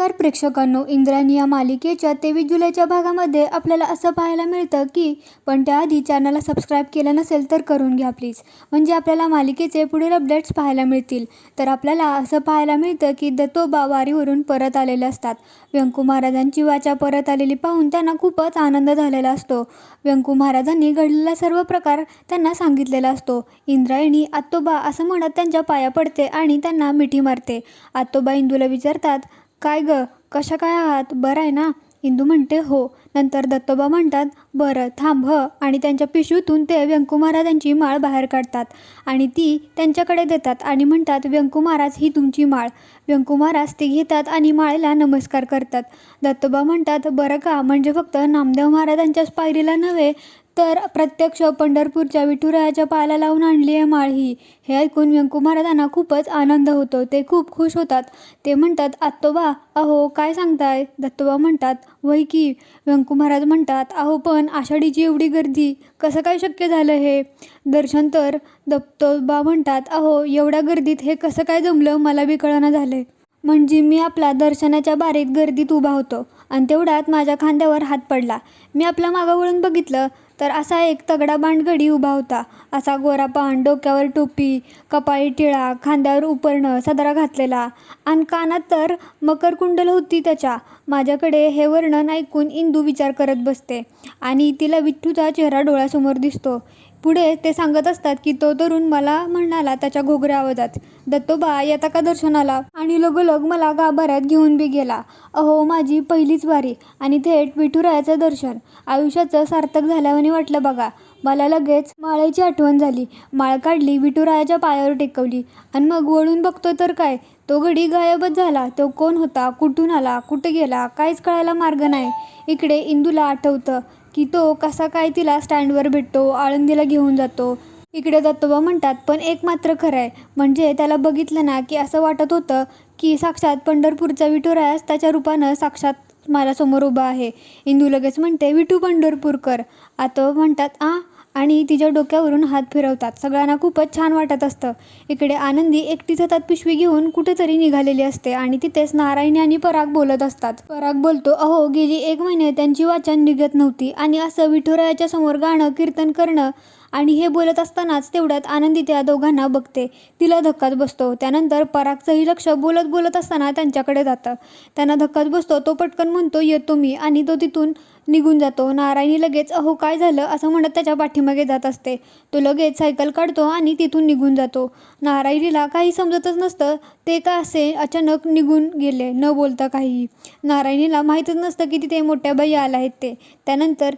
नमस्कार प्रेक्षकांनो इंद्रायणी या मालिकेच्या तेवीस जुलैच्या भागामध्ये आपल्याला असं पाहायला मिळतं की पण त्याआधी चॅनलला सबस्क्राईब केलं नसेल तर करून घ्या प्लीज. म्हणजे आपल्याला मालिकेचे पुढील अपडेट्स पाहायला मिळतील. तर आपल्याला असं पाहायला मिळतं की दत्तोबा वारीवरून परत आलेले असतात. व्यंकू महाराजांची वाचा परत आलेली पाहून त्यांना खूपच आनंद झालेला असतो. व्यंकू महाराजांनी घडलेला सर्व प्रकार त्यांना सांगितलेला असतो. इंद्रायणी आत्तोबा असं म्हणत त्यांच्या पाया पडते आणि त्यांना मिठी मारते. आत्तोबा इंदूला विचारतात काय ग? कशा काय आहात? बरं आहे ना? इंदू म्हणते हो. नंतर दत्तोबा म्हणतात बरं थांब ह. आणि त्यांच्या पिशवीतून ते व्यंकू महाराजांची माळ बाहेर काढतात. आणि ती त्यांच्याकडे देतात आणि म्हणतात व्यंकू महाराज ही तुमची माळ. व्यंकू महाराज ती घेतात आणि माळेला नमस्कार करतात. दत्तोबा म्हणतात बरं का? म्हणजे फक्त नामदेव महाराजांच्याच पायरीला नव्हे तर प्रत्यक्ष पंढरपूरच्या विठुरायाच्या पायाला लावून आणली आहे माळ. ही हे ऐकून व्यंकू महाराजांना खूपच आनंद होतो. ते खूप खुश होतात. ते म्हणतात आत्तोबा अहो काय सांगताय? दत्तोबा म्हणतात वय की. व्यंकू महाराज म्हणतात अहो पण आषाढीची एवढी गर्दी कसं काय शक्य झालं हे? दर्शन तर दत्तोबा म्हणतात अहो एवढ्या गर्दीत हे कसं काय जमलं? मला बी कळना झालं. म्हणजे मी आपला दर्शनाच्या बारीत गर्दीत उभा होतो आणि तेवढ्यात माझ्या खांद्यावर हात पडला. मी आपल्या मागं वळून बघितलं. तर असा एक तगडा बांडगडी उभा होता. असा गोरा पान डोक्यावर टोपी कपाळी टिळा खांद्यावर उपरणं सदरा घातलेला. आणि कानात तर मकरकुंडल होती त्याच्या. माझ्याकडे हे वर्णन ऐकून इंदू विचार करत बसते. आणि तिला विठ्ठूचा चेहरा डोळ्यासमोर दिसतो. पुढे ते सांगत असतात की तो तरुण मला म्हणाला त्याच्या घोगऱ्या आवाजात दत्तोबा येता का दर्शनाला? आणि लगोलग मला गाभाऱ्यात घेऊन बी गेला. अहो माझी पहिलीच वारी आणि थेट विठुरायाचं दर्शन. आयुष्याचं सार्थक झाल्यावानी वाटलं बघा. मला लगेच माळेची आठवण झाली. माळ काढली विठुरायाच्या पायावर टेकवली. आणि मग वळून बघतो तर काय? तो गडी गायबच झाला. तो कोण होता? कुठून आला? कुठे गेला? काहीच कळायला मार्ग नाही. इकडे इंदूला आठवतं. की तो कसा काय तिला स्टँडवर भेटतो आळंदीला घेऊन जातो. इकडे दत्तोबा म्हणतात पण एक मात्र खरं आहे म्हणजे त्याला बघितलं ना की असं वाटत होतं की साक्षात पंढरपूरचा विठुरायास त्याच्या रूपानं साक्षात माझ्यासमोर उभा आहे. इंदू लगेच म्हणते विठू पंढरपूरकर. आता म्हणतात आ आणि तिच्या डोक्यावरून हात फिरवतात. सगळ्यांना खूपच छान वाटत असतं. इकडे आनंदी एकटीच हातात पिशवी घेऊन कुठेतरी निघालेली असते आणि तिथेच नारायणी आणि पराग बोलत असतात. पराग बोलतो अहो गेली एक महिने त्यांची वाचन निघत नव्हती आणि असं विठुरायाच्या समोर गाणं कीर्तन करणं आणि हे बोलत असतानाच तेवढ्यात आनंदी त्या दोघांना बघते. तिला धक्काच बसतो. त्यानंतर परागचंही लक्ष बोलत बोलत असताना त्यांच्याकडे जातं. त्यांना धक्काच बसतो. तो पटकन म्हणतो येतो मी आणि तो तिथून निघून जातो. नारायणी लगेच अहो काय झालं? असं म्हणत त्याच्या पाठीमागे जात असते. तो लगेच सायकल काढतो आणि तिथून निघून जातो. नारायणीला काही समजतच नसतं. ते का असे अचानक निघून गेले न बोलता काहीही. नारायणीला माहीतच नसतं की तिथे मोठ्या बाई आल्या आहेत ते. त्यानंतर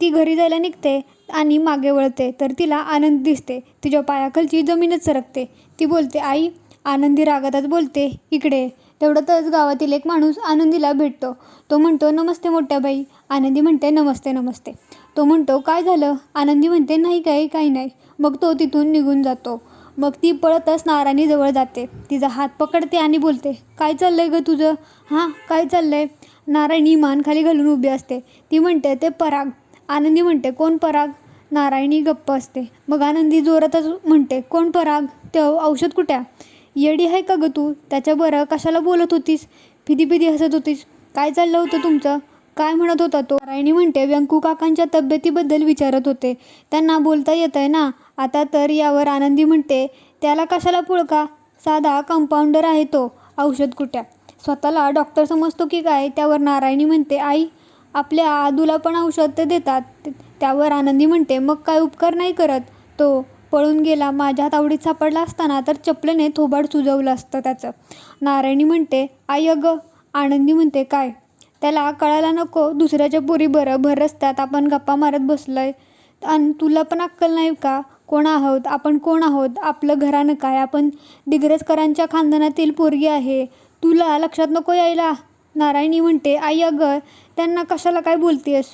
ती घरी जायला निघते. आणि मागे वळते तर तिला आनंद दिसते. तिच्या पायाखालची जमीनच सरकते. ती बोलते आई आनंदी रागातच बोलते इकडे तेवढ्यातच गावातील एक माणूस आनंदीला भेटतो. तो म्हणतो नमस्ते मोठ्या बाई. आनंदी म्हणते नमस्ते नमस्ते. तो म्हणतो काय झालं? आनंदी म्हणते नाही काही काही नाही. मग तो तिथून निघून जातो. मग ती पळतच नारायणीजवळ जाते. तिचा हात पकडते आणि बोलते काय चाललंय ग तुझं? हां काय चाललंय? नारायणी मान खाली घालून उभी असते. ती म्हणते ते पराग. आनंदी म्हणते कोण पराग? नारायणी गप्प असते. मग आनंदी जोरातच म्हणते कोण पराग? ते औषध कुठ्या येडी आहे का ग तू? त्याच्या बरं कशाला बोलत होतीस? फिदी फिदी हसत होतीस. काय चाललं होतं तुमचं? काय म्हणत होता तो? नारायणी म्हणते व्यंकू काकांच्या तब्येतीबद्दल विचारत होते. त्यांना बोलता येत आहे ना? आता तर यावर आनंदी म्हणते त्याला कशाला पुळका? साधा कंपाऊंडर आहे तो. औषध कुट्या स्वतःला डॉक्टर समजतो की काय? त्यावर नारायणी म्हणते आई आपल्या आदूला पण औषध ते देतात. त्यावर आनंदी म्हणते मग काय उपकार नाही करत? तो पळून गेला. माझ्या तावडीत सापडला असताना तर चपलेने थोबाड सुजवलं असतं त्याचं. नारायणी म्हणते आई अगं. आनंदी म्हणते काय? त्याला कळायला नको. दुसऱ्याच्या पोरी बरं भर रस्त्यात आपण गप्पा मारत बसलो आहे आणि तुला पण अक्कल नाही का? कोण आहोत? आपण कोण आहोत? आपलं घरानं काय? आपण दिग्रजकरांच्या खानदानातील पोरगी आहे. तुला लक्षात नको यायला. नारायणी म्हणते आई अगं त्यांना कशाला काय बोलतेस?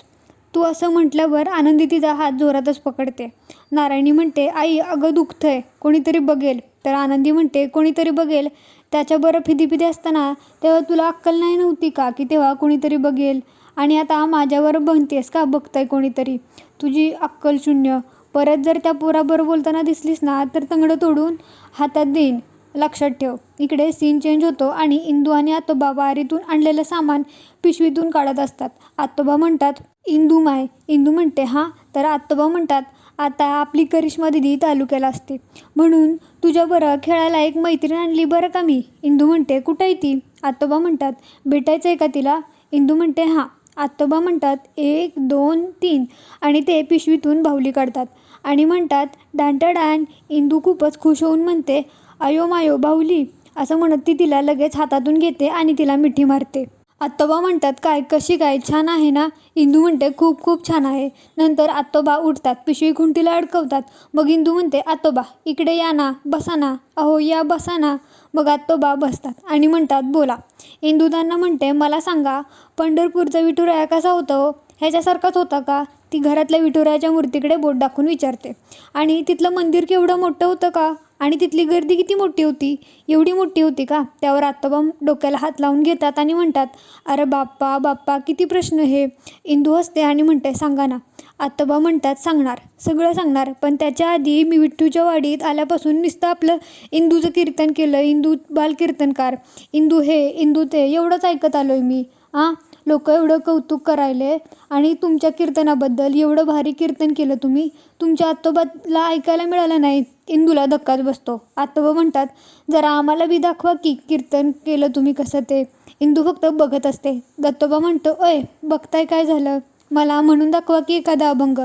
तू असं म्हटल्यावर आनंदी तिचा हात जोरातच पकडते. नारायणी म्हणते आई अगं दुखतंय. कोणीतरी बघेल. तर आनंदी म्हणते कोणीतरी बघेल? त्याच्या बरं फिदी फिदी असताना तेव्हा तुला अक्कल नाही नव्हती का की तेव्हा कोणीतरी बघेल? आणि आता माझ्यावर बनतेस का? बघताय कोणीतरी. तुझी अक्कल शून्य. परत जर त्या पोराबरोबर बोलताना दिसलीस ना तर तंगडं तोडून हातात देईन. लक्षात ठेव. इकडे सीन चेंज होतो आणि इंदू आणि आतोबा वारीतून आणलेलं सामान पिशवीतून काढत असतात. आतोबा म्हणतात इंदू माय. इंदू म्हणते हां. तर आतोबा म्हणतात आता आपली करिश्मा दिदी तालुक्याला असते. म्हणून तुझ्याबरोबर खेळायला एक मैत्रीण आणली बरं का मी? इंदू म्हणते कुठं आहे ती? आतोबा म्हणतात भेटायचं आहे का तिला? इंदू म्हणते हां. आतोबा म्हणतात एक दोन तीन. आणि ते पिशवीतून बाहुली काढतात. आणि म्हणतात डांटाडान. इंदू खूपच खुश होऊन म्हणते अयो मायो बाहुली असं म्हणत ती तिला लगेच हातातून घेते आणि तिला मिठी मारते. आत्तोबा म्हणतात काय कशी काय छान आहे ना? इंदू म्हणते खूप खूप छान आहे. नंतर आत्तोबा उठतात पिशवी खुंटीला अडकवतात. मग इंदू म्हणते आत्तोबा इकडे या ना बसा ना. अहो या बसा ना. मग आत्तोबा बसतात आणि म्हणतात बोला. इंदू त्यांना म्हणते मला सांगा पंढरपूरचा विठुराया कसा होतो हो? ह्याच्यासारखाच होता का? ती घरातल्या विठुरायाच्या मूर्तीकडे बोट दाखवून विचारते. आणि तिथलं मंदिर केवढं मोठं होतं का? आणि तिथली गर्दी किती मोठी होती? एवढी मोठी होती का? त्यावर आत्ताबा डोक्याला हात लावून घेतात आणि म्हणतात अरे बाप्पा बाप्पा किती प्रश्न हे. इंदू हसते आणि म्हणते सांगा ना. आत्ताबा म्हणतात सांगणार. सगळं सांगणार. पण त्याच्या आधी मी विठ्ठूच्या वाडीत आल्यापासून नुसतं आपलं इंदूचं कीर्तन केलं. इंदू बालकीर्तनकार. इंदू हे इंदू ते एवढंच ऐकत आलो आहे मी. हां लोक एवढं कौतुक करायले आणि तुमच्या कीर्तनाबद्दल एवढं भारी कीर्तन केलं तुम्ही तुमच्या आत्तोबाला ऐकायला मिळालं नाही इंदूला धक्काच बसतो. आत्तोबा म्हणतात जरा आम्हाला बी दाखवा की कीर्तन केलं तुम्ही कसं ते. इंदू फक्त बघत असते. दत्तोबा म्हणतो अय बघताय काय झालं? मला म्हणून दाखवा की एखादा अभंग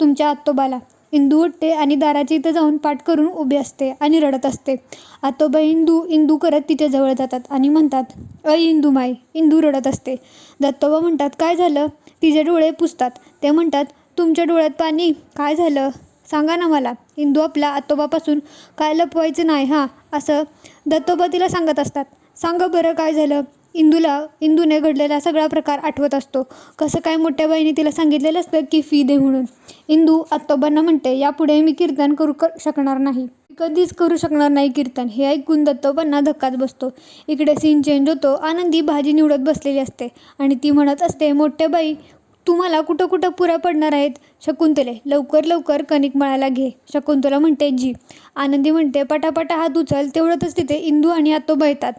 तुमच्या आत्तोबाला इंदू उठते आणि दाराच्या इथं जाऊन पाठ करून उभी असते आणि रडत असते. आतोबा इंदू इंदू करत तिच्या जवळ जातात आणि म्हणतात अ इंदू माई इंदू रडत असते. दत्तोबा म्हणतात काय झालं? तिचे डोळे पुसतात. ते म्हणतात तुमच्या डोळ्यात पाणी काय झालं? सांगा ना मला. इंदू आपल्या आतोबापासून काय लपवायचं नाही हां असं दत्तोबा तिला सांगत असतात. सांगा बरं काय झालं? इंदूला इंदूने घडलेला सगळा प्रकार आठवत असतो. कसं काय मोठ्या बाईने तिला सांगितलेलं असतं की फी दे म्हणून. इंदू आत्तोबांना म्हणते यापुढे मी कीर्तन करू क शकणार नाही. कधीच करू शकणार नाही कीर्तन हे ऐकून दत्तोबांना धक्काच बसतो. इकडे सीन चेंज होतो आनंदी भाजी निवडत बसलेली असते आणि ती म्हणत असते मोठ्या बाई तुम्हाला कुठं कुठं पुऱ्या पडणार आहेत? शकुंतले लवकर लवकर कणिक मळायला घे. शकुंतला म्हणते जी. आनंदी म्हणते पटापटा हात उचल तेवढ्यातच तिथे इंदू आणि आतोबा येतात.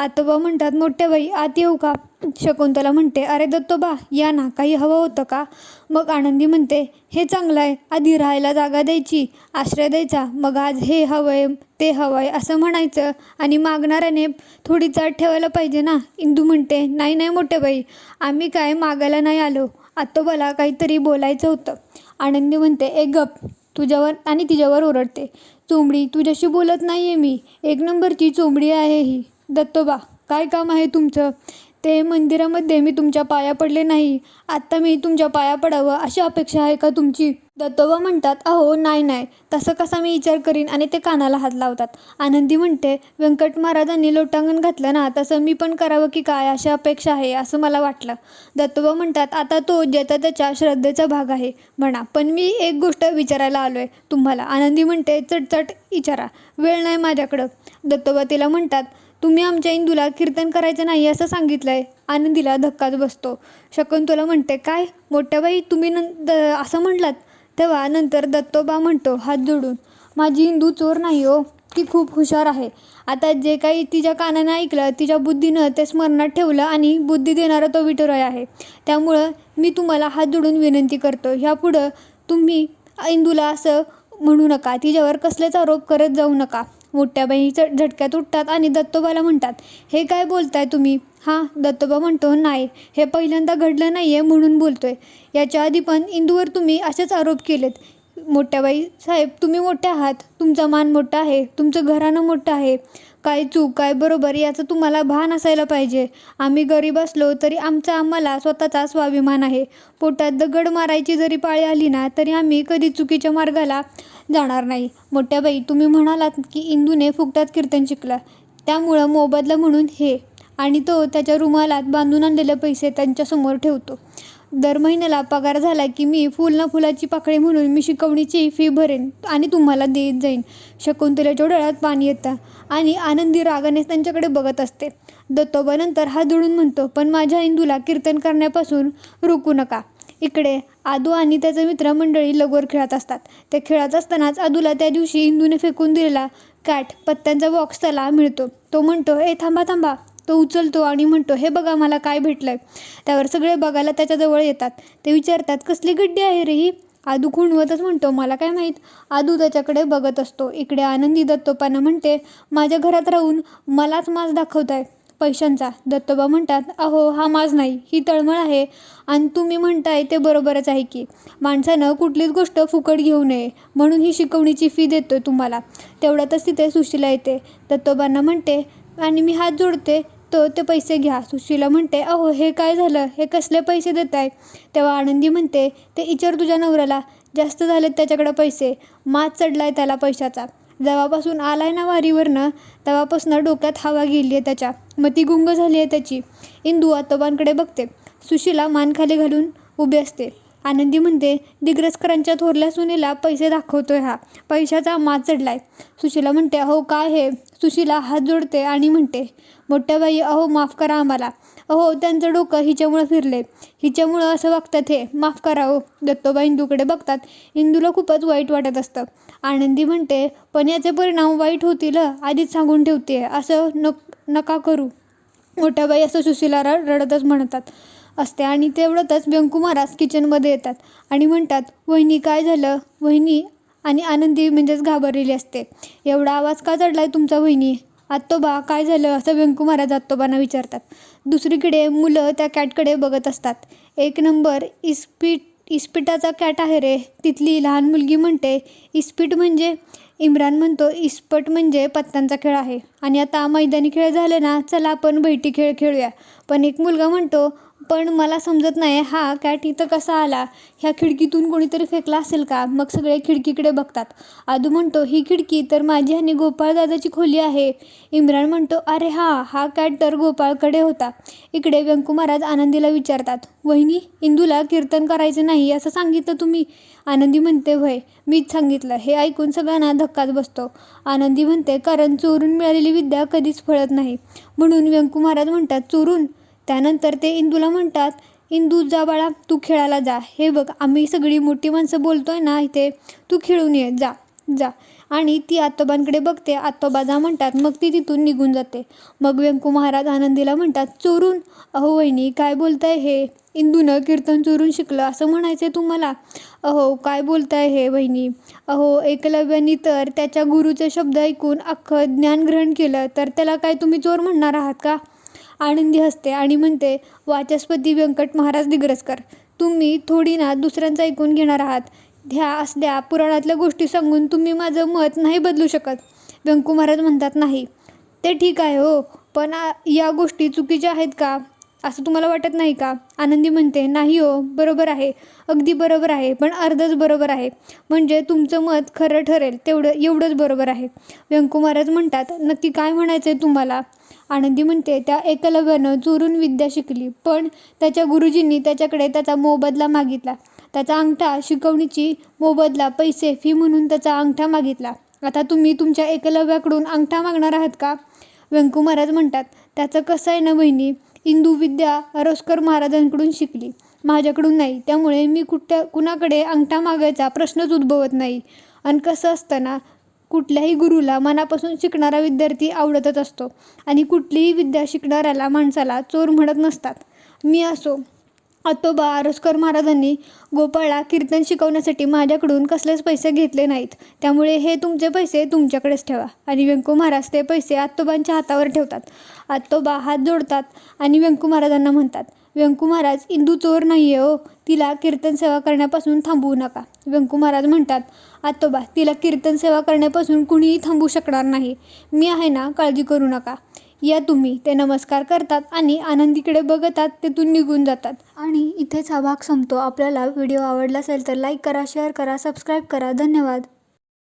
आतोबा म्हणतात मोठ्या बाई आत येऊ का? शकुंतला म्हणते अरे दत्तोबा या ना काही हवं होतं का? मग आनंदी म्हणते हे चांगलं आहे आधी राहायला जागा द्यायची आश्रय द्यायचा मग आज हे हवं आहे ते हवं आहे असं म्हणायचं आणि मागणाऱ्याने थोडी चाट ठेवायला पाहिजे ना? इंदू म्हणते नाही नाही मोठ्या बाई आम्ही काय मागायला नाही आलो आतोबाला काहीतरी बोलायचं होतं. आनंदी म्हणते एक गप तुझ्यावर आणि तिच्यावर ओरडते चोंबडी तुझ्याशी बोलत नाही आहे मी एक नंबरची चोंबडी आहे ही. दत्तोबा काय काम आहे तुमचं? ते मंदिरामध्ये मी तुमच्या पाया पडले नाही. आत्ता मी तुमच्या पाया पडावं अशी अपेक्षा आहे का तुमची? दत्तोबा म्हणतात अहो नाही नाही. तसं कसा मी विचार करीन आणि ते कानाला हात लावतात. आनंदी म्हणते व्यंकट महाराजांनी लोटांगण घातलं ना तसं मी पण करावं की काय अशी अपेक्षा आहे असं मला वाटलं. दत्तोबा म्हणतात आता तो ज्याचा त्याच्या श्रद्धेचा भाग आहे म्हणा पण मी एक गोष्ट विचारायला आलो आहे तुम्हाला. आनंदी म्हणते चटचट विचारा वेळ नाही माझ्याकडं. दत्तोबा तिला म्हणतात तुम्ही आमच्या इंदूला कीर्तन करायचं नाही असं सांगितलं आहे आनंदीला धक्काच बसतो. शकुंतला म्हणते काय? मोठ्याबाई तुम्ही नं द असं म्हटलात तेव्हा नंतर दत्तोबा म्हणतो हात जोडून. माझी इंदू चोर नाही हो. ती खूप हुशार आहे. आता जे काही तिच्या कानानं ऐकलं तिच्या बुद्धीनं ते स्मरणात ठेवलं आणि बुद्धी देणारा तो विठुराय आहे. त्यामुळं मी तुम्हाला हात जोडून विनंती करतो. ह्यापुढं तुम्ही इंदूला असं म्हणू नका. तिच्यावर कसलेच आरोप करत जाऊ नका. मोठ्या बहिणी झटक्यात उठतात आणि दत्तोबाला म्हणतात हे काय बोलताय तुम्ही? हां दत्तोबा म्हणतो नाही हे पहिल्यांदा घडलं नाही आहे म्हणून बोलतो आहे याच्या आधी पण इंदूवर तुम्ही असेच आरोप केलेत. मोठ्याबाई साहेब तुम्ही मोठे आहात. तुमचा मान मोठा आहे. तुमचं घराणं मोठं आहे. काय चूक काय बरोबर याचं तुम्हाला भान असायला पाहिजे. आम्ही गरीब असलो तरी आमचा आम्हाला स्वतःचा स्वाभिमान आहे. पोटात दगड मारायची जरी पाळी आली ना तरी आम्ही कधी चुकीच्या मार्गाला जाणार नाही. मोठ्याबाई तुम्ही म्हणालात की इंदूने फुकटात कीर्तन शिकला. त्यामुळं मोबदला म्हणून हे आणि तो त्याच्या रुमालात बांधून आणलेले पैसे त्यांच्यासमोर ठेवतो. दर महिन्याला पगार झाला की मी फुल ना फुलाची पाकळी म्हणून मी शिकवणीची फी भरेन आणि तुम्हाला देत जाईन. शकुंतलेच्या डोळ्यात पाणी येतं आणि आनंदी रागाने त्यांच्याकडे बघत असते. दत्तोबा नंतर हात जोडून म्हणतो पण माझ्या इंदूला कीर्तन करण्यापासून रोखू नका. इकडे आदू आणि त्याचे मित्रमंडळी लगोर खेळत असतात. ते खेळत असतानाच आदूला त्या दिवशी इंदूने फेकून दिलेला कॅट पत्त्यांचा बॉक्स त्याला मिळतो. तो म्हणतो ए थांबा थांबा. तो उचलतो आणि म्हणतो हे बघा मला काय भेटलं आहे त्यावर सगळे बघायला त्याच्याजवळ येतात. ते विचारतात कसली गड्डी आहे रे ही? आदू खुणवतच म्हणतो मला काय माहीत. आदू त्याच्याकडे बघत असतो. इकडे आनंदी दत्तोपानं म्हणते माझ्या घरात राहून मलाच मास दाखवताय. पैशांचा. दत्तोबा म्हणतात अहो हा माज नाही ही तळमळ आहे आणि तुम्ही म्हणताय ते बरोबरच आहे की. माणसानं कुठलीच गोष्ट फुकट घेऊ नये म्हणून ही शिकवणीची फी देतोय तुम्हाला. तेवढ्यातच तिथे सुशीला येते. दत्तोबांना म्हणते आणि मी हात जोडते तो ते पैसे घ्या. सुशीला म्हणते अहो हे काय झालं? हे कसले पैसे देत आहे तेव्हा आनंदी म्हणते ते इचार तुझ्या नवऱ्याला. जास्त झालेत त्याच्याकडं पैसे. मात चढला आहे त्याला पैशाचा. जेव्हापासून आलाय ना वारीवरनं तेव्हापासून डोक्यात हवा गेली आहे त्याच्या. मती गुंग झाली आहे त्याची. इंदू आतोबांकडे बघते. सुशीला मान खाली घालून उभी असते. आनंदी म्हणते दिग्रसकरांच्या थोरल्या सुनीला पैसे दाखवतोय हा. पैशाचा मात चढलाय. सुशीला म्हणते अहो काय हे? सुशीला हात जोडते आणि म्हणते मोठ्या बाई अहो माफ करा आम्हाला. अहो त्यांचं डोकं हिच्यामुळं फिरले हिच्यामुळं असं वागतात हे माफ करावं हो, दत्तोबा इंदूकडे बघतात. इंदूला खूपच वाईट वाटत असतं. आनंदी म्हणते पण याचे परिणाम वाईट होतील आधीच सांगून ठेवते असं नक नका करू. मोठ्या बाई असं सुशीला रडतच म्हणतात. असते आणि तेवढ्यातच व्यंकू महाराज किचनमध्ये येतात आणि म्हणतात वहिनी काय झालं? वहिनी आणि आनंदी म्हणजेच घाबरलेली असते. एवढा आवाज का चढला आहे तुमचा वहिनी? आत्तोबा काय झालं? असं व्यंकू महाराज आत्तोबांना विचारतात. दुसरीकडे मुलं त्या कॅटकडे बघत असतात. एक नंबर इस्पिट इस्पिटाचा कॅट आहे रे. तिथली लहान मुलगी म्हणते इस्पिट म्हणजे? इम्रान म्हणतो इस्पट म्हणजे पत्त्यांचा खेळ आहे. आणि आता मैदानी खेळ झाले ना चला आपण बैठी खेळ खेळूया. पण एक मुलगा म्हणतो पण मला समजत नाही हा कॅट इथं कसा आला? ह्या खिडकीतून कोणीतरी फेकला असेल का? मग सगळे खिडकीकडे बघतात. आदू म्हणतो ही खिडकी तर माझी आणि गोपाळदादाची खोली आहे. इम्रान म्हणतो अरे हा हा कॅट तर गोपाळकडे होता. इकडे व्यंकू महाराज आनंदीला विचारतात वहिनी इंदूला कीर्तन करायचं नाही असं सांगितलं तुम्ही? आनंदी म्हणते वय मीच सांगितलं. हे ऐकून सगळ्यांना धक्काच बसतो. आनंदी म्हणते कारण चोरून मिळालेली विद्या कधीच फळत नाही. म्हणून व्यंकू महाराज म्हणतात चोरून? त्यानंतर ते इंदूला म्हणतात इंदू जा बाळा तू खेळायला जा. हे बघ आम्ही सगळी मोठी माणसं बोलतोय ना इथे. तू खेळून ये जा जा. आणि ती आत्तोबांकडे बघते. आत्तोबा जा म्हणतात मग ती तिथून निघून जाते. मग व्यंकू महाराज आनंदीला म्हणतात चोरून. अहो वहिनी काय बोलताय हे? इंदूनं कीर्तन चोरून शिकलं असं म्हणायचं आहे तुम्हाला? अहो काय बोलताय हे वहिनी? अहो एकलव्यानी तर त्याच्या गुरुचे शब्द ऐकून अख्खं ज्ञान ग्रहण केलं तर त्याला काय तुम्ही चोर म्हणणार आहात का? आनंदी हसते आणि म्हणते वाचस्पती व्यंकट महाराज दिग्रसकर तुम्ही थोडी ना दुसऱ्यांचं ऐकून घेणार आहात. ह्या असल्या पुराणातल्या गोष्टी सांगून तुम्ही माझं मत नाही बदलू शकत. व्यंकू महाराज म्हणतात नाही ते ठीक आहे हो पण या गोष्टी चुकीच्या आहेत का? असं तुम्हाला वाटत नाही का? आनंदी म्हणते नाही हो बरोबर आहे. अगदी बरोबर आहे पण अर्धच बरोबर आहे. म्हणजे तुमचं मत खरं ठरेल तेवढं एवढंच बरोबर आहे. व्यंकू महाराज म्हणतात नक्की काय म्हणायचं आहे तुम्हाला? आनंदी म्हणते त्या एकलव्यानं चोरून विद्या शिकली पण त्याच्या गुरुजींनी त्याच्याकडे त्याचा मोबदला मागितला. त्याचा अंगठा शिकवणीची मोबदला पैसे फी म्हणून त्याचा अंगठा मागितला. आता तुम्ही तुमच्या एकलव्याकडून अंगठा मागणार आहात का? व्यंकू महाराज म्हणतात त्याचं कसं आहे ना बहिणी? इंदू विद्या अरोस्कर महाराजांकडून शिकली. माझ्याकडून नाही. त्यामुळे मी कुठ्या कुणाकडे अंगठा मागायचा प्रश्नच उद्भवत नाही. आणि कसं असताना कुठल्याही गुरुला मनापासून शिकणारा विद्यार्थी आवडतच असतो. आणि कुठलीही विद्या शिकणाऱ्याला माणसाला चोर म्हणत नसतात. मी असो आतोबा आरसकर महाराजांनी गोपाळला कीर्तन शिकवण्यासाठी माझ्याकडून कसलेच पैसे घेतले नाहीत. त्यामुळे हे तुमचे पैसे तुमच्याकडेच ठेवा. आणि व्यंकू महाराज ते पैसे आत्तोबांच्या हातावर ठेवतात. आत्तोबा हात जोडतात आणि व्यंकू महाराजांना म्हणतात व्यंकू महाराज इंदू चोर नाही आहे हो. तिला कीर्तन सेवा करण्यापासून थांबवू नका. व्यंकू महाराज म्हणतात आत्तोबा तिला कीर्तन सेवा करण्यापासून कुणीही थांबवू शकणार नाही. मी आहे ना काळजी करू नका. या तुम्ही ते नमस्कार करतात आणि आनंदीकडे बघतात तिथून निघून जातात. आणि इथेच हा भाग संपतो. आपल्याला व्हिडिओ आवडला असेल तर लाईक करा शेअर करा सबस्क्राईब करा. धन्यवाद.